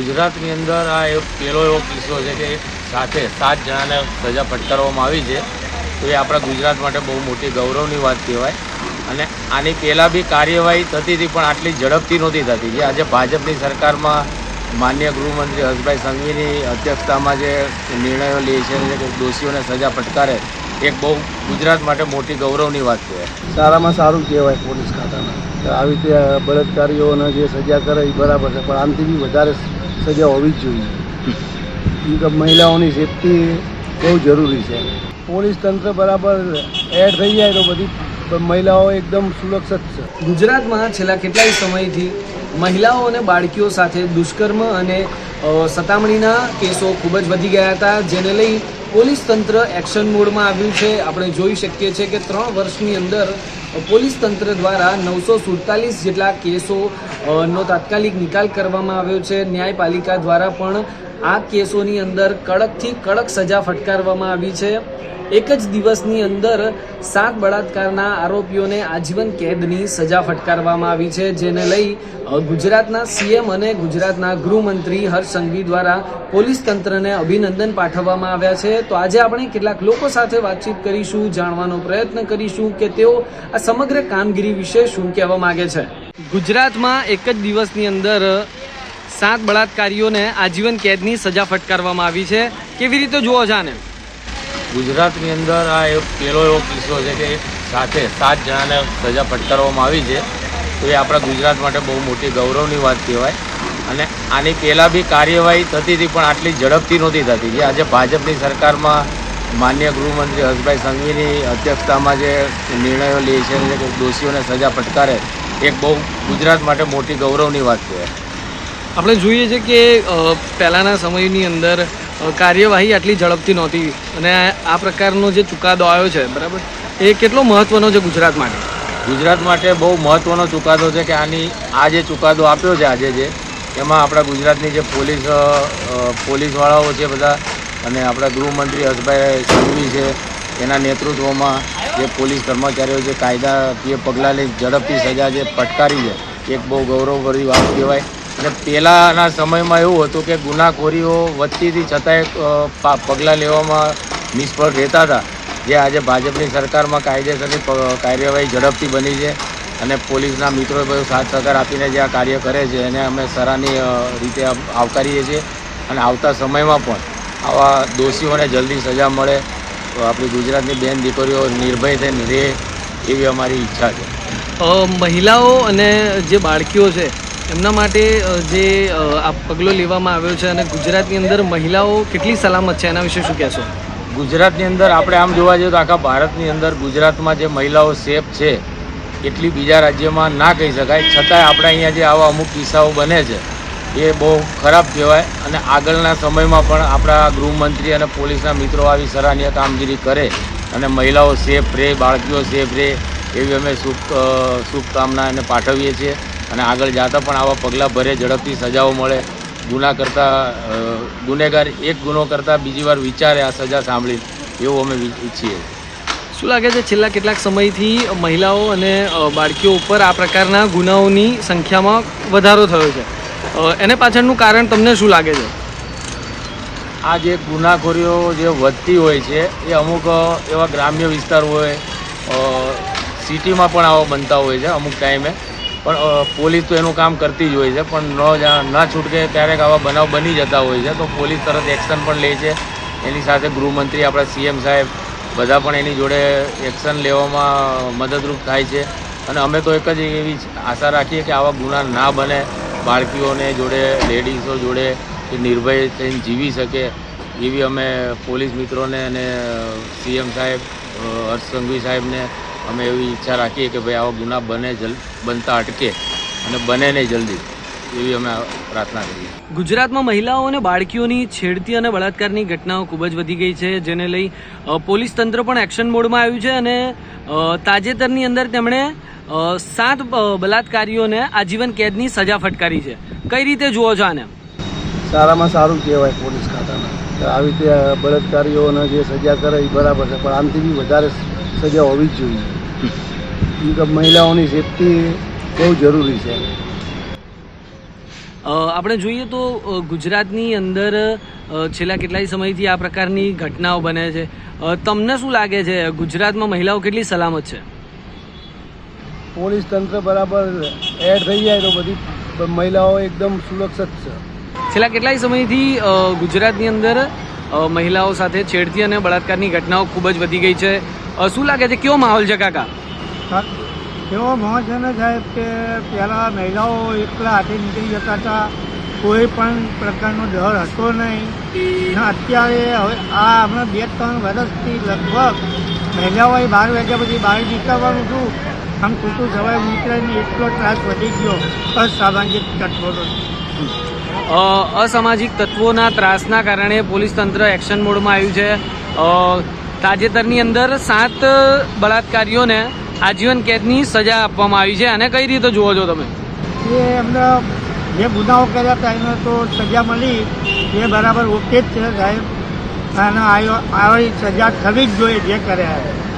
ગુજરાતની અંદર આ એક પહેલો એવો કિસ્સો છે કે સાથે સાત જણાને સજા ફટકારવામાં આવી છે. તો એ આપણા ગુજરાત માટે બહુ મોટી ગૌરવની વાત કહેવાય. અને આની પહેલાં બી કાર્યવાહી થતી હતી, પણ આટલી ઝડપથી નહોતી થતી. જે આજે ભાજપની સરકારમાં માન્ય ગૃહમંત્રી હર્ષભાઈ સંઘવીની અધ્યક્ષતામાં જે નિર્ણયો લે છે કે દોષીઓને સજા ફટકારે, એક બહુ ગુજરાત માટે મોટી ગૌરવની વાત કહેવાય. સારામાં સારું કહેવાય પોલીસ ખાતાના આવી રીતે બળાત્કારીઓને જે સજા કરે એ બરાબર છે, પણ આનાથી બી વધારે સજા હોવી જ જોઈએ. મહિલાઓની સેફટી બહુ જરૂરી છે. પોલીસ તંત્ર બરાબર એડ થઈ જાય તો બધી મહિલાઓ એકદમ સુરક્ષિત છે. ગુજરાતમાં છેલ્લા કેટલાય સમયથી મહિલાઓ અને બાળકીઓ સાથે દુષ્કર્મ અને સતામણીના કેસો ખૂબ જ વધી ગયા હતા, જેને લઈ પોલીસ તંત્ર એક્શન મોડમાં આવ્યું છે. આપણે જોઈ શકીએ છીએ કે ત્રણ વર્ષની અંદર પોલીસ તંત્ર દ્વારા નવસો સુડતાલીસ જેટલા કેસો નો તાત્કાલિક નિકાલ કરવામાં આવ્યો છે. ન્યાયપાલિકા દ્વારા પણ આ કેસોની અંદર કડકથી કડક સજા ફટકારવામાં આવી છે. એક જ દિવસની અંદર સાત બળાત્કારના આરોપીઓને આજીવન કેદની સજા ફટકારવામાં આવી છે, જેને લઈ ગુજરાતના સીએમ અને ગુજરાતના ગૃહમંત્રી હર્ષ સંઘવી દ્વારા પોલીસ તંત્રને અભિનંદન પાઠવવામાં આવ્યા છે. તો આજે આપણે કેટલાક લોકો સાથે વાતચીત કરીશું, જાણવાનો પ્રયત્ન કરીશું કે તેઓ આ સમગ્ર કામગીરી વિશે શું કહેવા માગે છે. ગુજરાતમાં એક જ દિવસની અંદર સાત બળાત્કારીઓને આજીવન કેદની સજા ફટકારવામાં આવી છે. કેવી રીતે જુઓ છો આને ગુજરાતની અંદર આ એક પહેલો એવો કિસ્સો છે કે સાથે સાત જણાને સજા ફટકારવામાં આવી છે. તો એ આપણા ગુજરાત માટે બહુ મોટી ગૌરવની વાત કહેવાય. અને આની પહેલાં બી કાર્યવાહી થતી હતી, પણ આટલી ઝડપથી નહોતી થતી. જે આજે ભાજપની સરકારમાં માન્ય ગૃહમંત્રી હર્ષભાઈ સંઘવીની અધ્યક્ષતામાં જે નિર્ણયો લે છે કે દોષીઓને સજા ફટકારે, એક બહુ ગુજરાત માટે મોટી ગૌરવની વાત કહેવાય. આપણે જોઈએ છે કે પહેલાંના સમયની અંદર કાર્યવાહી આટલી ઝડપથી નહોતી અને આ પ્રકારનો જે ચુકાદો આવ્યો છે, બરાબર? એ કેટલો મહત્ત્વનો છે ગુજરાત માટે? ગુજરાત માટે બહુ મહત્ત્વનો ચુકાદો છે કે આની, આ જે ચુકાદો આપ્યો છે આજે જે, એમાં આપણા ગુજરાતની જે પોલીસ પોલીસવાળાઓ છે બધા અને આપણા ગૃહમંત્રી હર્ષભાઈ સંઘવી છે, એના નેતૃત્વમાં જે પોલીસ કર્મચારીઓ જે કાયદાકીય પગલાં લઈ ઝડપથી સજા જે ફટકારી છે, એક બહુ ગૌરવભરી વાત કહેવાય. અને પહેલાંના સમયમાં એવું હતું કે ગુનાખોરીઓ વધતી હતી છતાંય પગલાં લેવામાં નિષ્ફળ રહેતા હતા. જે આજે ભાજપની સરકારમાં કાયદેસરની કાર્યવાહી ઝડપથી બની છે અને પોલીસના મિત્રોએ બધો સાથ સહકાર આપીને જે આ કાર્ય કરે છે, એને અમે સરાહની રીતે આવકારીએ છીએ. અને આવતા સમયમાં પણ આવા દોષીઓને જલ્દી સજા મળે. આપણી ગુજરાતની બેન દીકરીઓ નિર્ભય થઈને રહે એવી અમારી ઈચ્છા છે. મહિલાઓ અને જે બાળકીઓ છે એમના માટે જે આ પગલો લેવામાં આવ્યો છે અને ગુજરાતની અંદર મહિલાઓ કેટલી સલામત છે? એના વિશે શું કહેશો? ગુજરાતની અંદર આપણે આમ જોવા જઈએ તો આખા ભારતની અંદર ગુજરાતમાં જે મહિલાઓ સેફ છે, એટલી બીજા રાજ્યમાં ના કહી શકાય. છતાંય આપણે અહીંયા જે આવા અમુક કિસ્સાઓ બને છે, એ બહુ ખરાબ કહેવાય. અને આગળના સમયમાં પણ આપણા ગૃહમંત્રી અને પોલીસના મિત્રો આવી સરાહનીય કામગીરી કરે અને મહિલાઓ સેફ રહે, બાળકીઓ સેફ રહે, એવી અમે શુભ શુભકામના એને પાઠવીએ છીએ. અને આગળ જતાં પણ આવા પગલાં ભરે ઝડપથી સજાઓ મળે. ગુના કરતાં ગુનેગાર એક ગુનો કરતાં બીજી વાર વિચારે આ સજા સાંભળી એવું અમે ઈચ્છીએ શું લાગે છે છેલ્લા કેટલાક સમયથી મહિલાઓ અને બાળકીઓ ઉપર આ પ્રકારના ગુનાઓની સંખ્યામાં વધારો થયો છે? એને પાછળનું કારણ તમને શું લાગે છે? આ જે ગુનાખોરીઓ જે વધતી હોય છે એ અમુક એવા ગ્રામ્ય વિસ્તાર હોય સિટીમાં પણ આવા બનતા હોય છે અમુક ટાઈમે. પણ પોલીસ તો એનું કામ કરતી જ હોય છે, પણ ન ન છૂટકે ક્યારેક આવા બનાવ બની જતા હોય છે, તો પોલીસ તરત એક્શન પણ લે છે. એની સાથે ગૃહમંત્રી, આપણા સીએમ સાહેબ, બધા પણ એની જોડે એક્શન લેવામાં મદદરૂપ થાય છે. અને અમે તો એક જ એવી આશા રાખીએ કે આવા ગુના ના બને, બાળકીઓને જોડે, લેડીઝો જોડે, કે નિર્ભય થઈને જીવી શકે. એવી અમે પોલીસ મિત્રોને અને સીએમ સાહેબ હર્ષ સંઘવી સાહેબને અમે એવી ઈચ્છા રાખીએ કે ભાઈ આવા ગુના બને જલ બનતા અટકે અને બને નહીં જલ્દી એવી અમે પ્રાર્થના કરીએ. ગુજરાતમાં મહિલાઓ અને બાળકીઓની છેડતી અને બળાત્કારની ઘટનાઓ ખૂબ જ વધી ગઈ છે જેને લઈ પોલીસ તંત્ર પણ એક્શન મોડમાં આવ્યું છે અને તાજેતરની અંદર તેમણે સાત બળાત્કારીઓને બલાત્કારીઓને આજીવન કેદની સજા ફટકારી છે. કઈ રીતે જુઓ છો આને? સારામાં સારું કહેવાય પોલીસ ખાતાને આવી રીતે બળાત્કારીઓને જે સજા કરે એ બરાબર છે પણ આનાથી બી વધારે સજા હોવી જ જોઈએ. મહિલાઓની સેફટી બહુ જરૂરી છે. આપણે જોઈએ તો ગુજરાતની અંદર છેલ્લા કેટલાય સમયથી આ પ્રકારની ઘટનાઓ બને છે. તમને શું લાગે છે ગુજરાતમાં મહિલાઓ કેટલી સલામત છે? પોલીસ તંત્ર બરાબર એડ થઈ જાય તો બધી મહિલાઓ એકદમ સુરક્ષિત છે. છેલ્લા કેટલાય સમયથી ગુજરાતની અંદર મહિલાઓ સાથે છેડતી અને બળાત્કારની ઘટનાઓ ખૂબ જ વધી ગઈ છે. શું લાગે છે કેવો માહોલ છે કાકા? એવો મોહ સાહેબ કે પહેલાં મહિલાઓ એકલા હાથે નીકળી જતા હતા. કોઈ પણ પ્રકારનો ડર હતો નહીં. અત્યારે હવે આ હમણાં બે ત્રણ વર્ષથી લગભગ મહિલાઓએ બહાર વાગ્યા પછી બહાર નીકળવાનું હતું. આમ ખોટું સવાય નીકળીને એટલો ત્રાસ વધી ગયો. અસામાજિક તત્વોનો. અસામાજિક તત્વોના ત્રાસના કારણે પોલીસ તંત્ર એક્શન મોડમાં આવ્યું છે. તાજેતરની અંદર સાત બળાત્કારીઓને આજીવન કેદની સજા આપવામાં આવી છે. અને કઈ રીતે જુઓ છો તમે? એ એમને જે ગુનાઓ કર્યા હતા એને તો સજા મળી. એ બરાબર ઓકે જ છે સાહેબ. અને આવી સજા થવી જ જોઈએ જે કર્યા.